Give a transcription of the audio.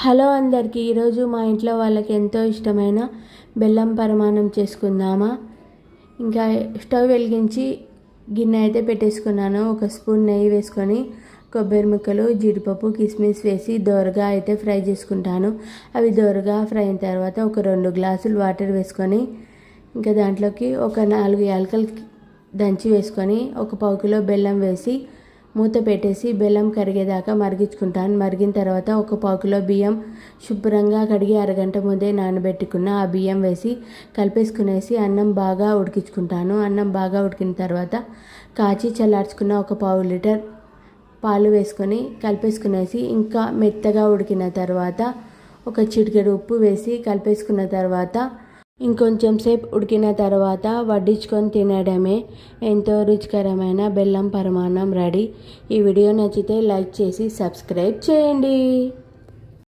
Hello అందరికీ ఈరోజు మా ఇంట్లో వాళ్ళకి ఎంతో ఇష్టమైన బెల్లం పరమాణం చేసుకుందామా? ఇంకా స్టవ్ వెలిగించి గిన్నె అయితే పెట్టేసుకున్నాను. ఒక స్పూన్ నెయ్యి వేసుకొని కొబ్బరి ముక్కలు జీడిపప్పు కిస్మిస్ వేసి దోరగా అయితే ఫ్రై చేసుకుంటాను. అవి దోరగా ఫ్రై అయిన తర్వాత ఒక రెండు గ్లాసులు వాటర్ వేసుకొని ఇంకా దాంట్లోకి ఒక నాలుగు యాలకలు దంచి వేసుకొని ఒక పావు కిలో బెల్లం వేసి మూత పెట్టేసి బెల్లం కరిగేదాకా మరిగించుకుంటాను. మరిగిన తర్వాత ఒక పావు కిలో బియ్యం శుభ్రంగా కడిగి అరగంట ముందే నానబెట్టుకున్న ఆ బియ్యం వేసి కలిపేసుకునేసి అన్నం బాగా ఉడికించుకుంటాను. అన్నం బాగా ఉడికిన తర్వాత కాచి చల్లార్చుకున్న ఒక పావు లీటర్ పాలు వేసుకొని కలిపేసుకునేసి ఇంకా మెత్తగా ఉడికిన తర్వాత ఒక చిటికెడు ఉప్పు వేసి కలిపేసుకున్న తర్వాత ఇంకొంచెం సేపు ఉడికిన తర్వాత వడ్డించుకొని తినడమే ఎంతో రుచికరమైన బెల్లం పరమాన్నం రెడీ. ఈ వీడియో నచ్చితే లైక్ చేసి సబ్స్క్రైబ్ చేయండి.